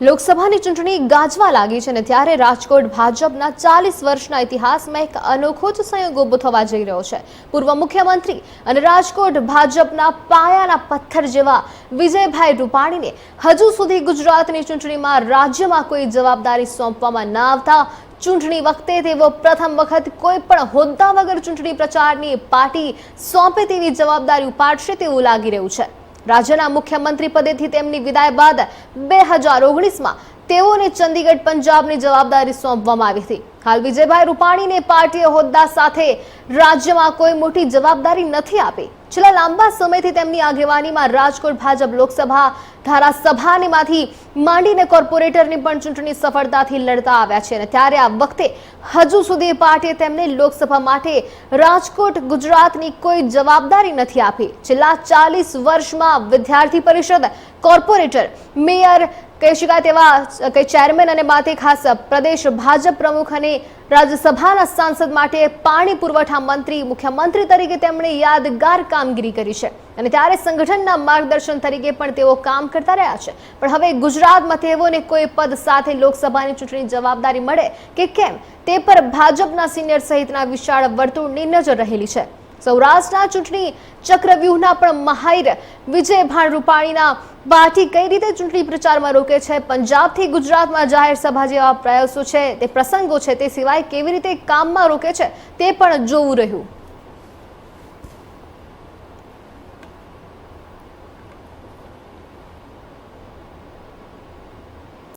લોકસભાની ચૂંટણી ગાજવા લાગી છે અને ત્યારે રાજકોટ ભાજપના ચાલીસ વર્ષના ઇતિહાસમાં એક અનોખો જ સંયોગ ઊભો થવા જઈ રહ્યો છે. પૂર્વ મુખ્યમંત્રી અને રાજકોટ ભાજપના પાયાના પથ્થર જેવા વિજયભાઈ રૂપાણીને હજુ સુધી ગુજરાતની ચૂંટણીમાં રાજ્યમાં કોઈ જવાબદારી સોંપવામાં ન આવતા ચૂંટણી વખતે તેઓ પ્રથમ વખત કોઈ પણ હોદ્દા વગર ચૂંટણી પ્રચારની પાર્ટી સોંપે તેવી જવાબદારી ઉપાડશે તેવું લાગી રહ્યું છે. રાજ્યના મુખ્યમંત્રી પદેથી તેમની વિદાય બાદ બે હજાર ઓગણીસમાં તેઓને ચંદીગઢ પંજાબની જવાબદારી સોંપવામાં આવી હતી. હાલ વિજયભાઈ રૂપાણીને પાર્ટીએ હોદ્દા સાથે રાજ્યમાં કોઈ મોટી જવાબદારી નથી આપી. છેલ્લા લાંબા સમયથી તેમની આગેવાનીમાં રાજકોટ ભાજપ લોકસભા ધારાસભાનેમાંથી માંડીને કોર્પોરેટરની પણ ચૂંટણી સફળતાથી લડતા આવ્યા છે અને ત્યારે આ વખતે હજુ સુધી પાર્ટીએ તેમને લોકસભા માટે રાજકોટ ગુજરાતની કોઈ જવાબદારી નથી આપી. છેલ્લા ચાલીસ વર્ષમાં વિદ્યાર્થી પરિષદ, કોર્પોરેટર, મેયર કહી શકાય તેવા કે ચેરમેન અને માથે ખાસ પ્રદેશ ભાજપ પ્રમુખ અને રાજ્યસભાના સાંસદ માટે પાણી પુરવઠા મંત્રી, મુખ્યમંત્રી તરીકે તેમણે યાદગાર કામગીરી કરી છે. અને ત્યારે સંગઠનના માર્ગદર્શન તરીકે પણ તેઓ કામ કરતા રહ્યા છે. પણ હવે ગુજરાતમાં તેઓને કોઈ પદ સાથે લોકસભાની ચૂંટણી જવાબદારી મળે કે કેમ? તે પર ભાજપના સિનિયર સહિતના વિશાળ વર્તુળની નજર રહેલી છે. સૌરાષ્ટ્રના ચૂંટણી ચક્રવ્યૂહના પણ માહિર વિજયભાઈ રૂપાણીના પાર્ટી કઈ રીતે ચૂંટણી પ્રચારમાં રોકે છે? પંજાબથી ગુજરાતમાં જાહેર સભા જેવા પ્રયાસો છે, તે પ્રસંગો છે, તે સિવાય કેવી રીતે કામમાં રોકે છે, તે પણ જોવું રહ્યું.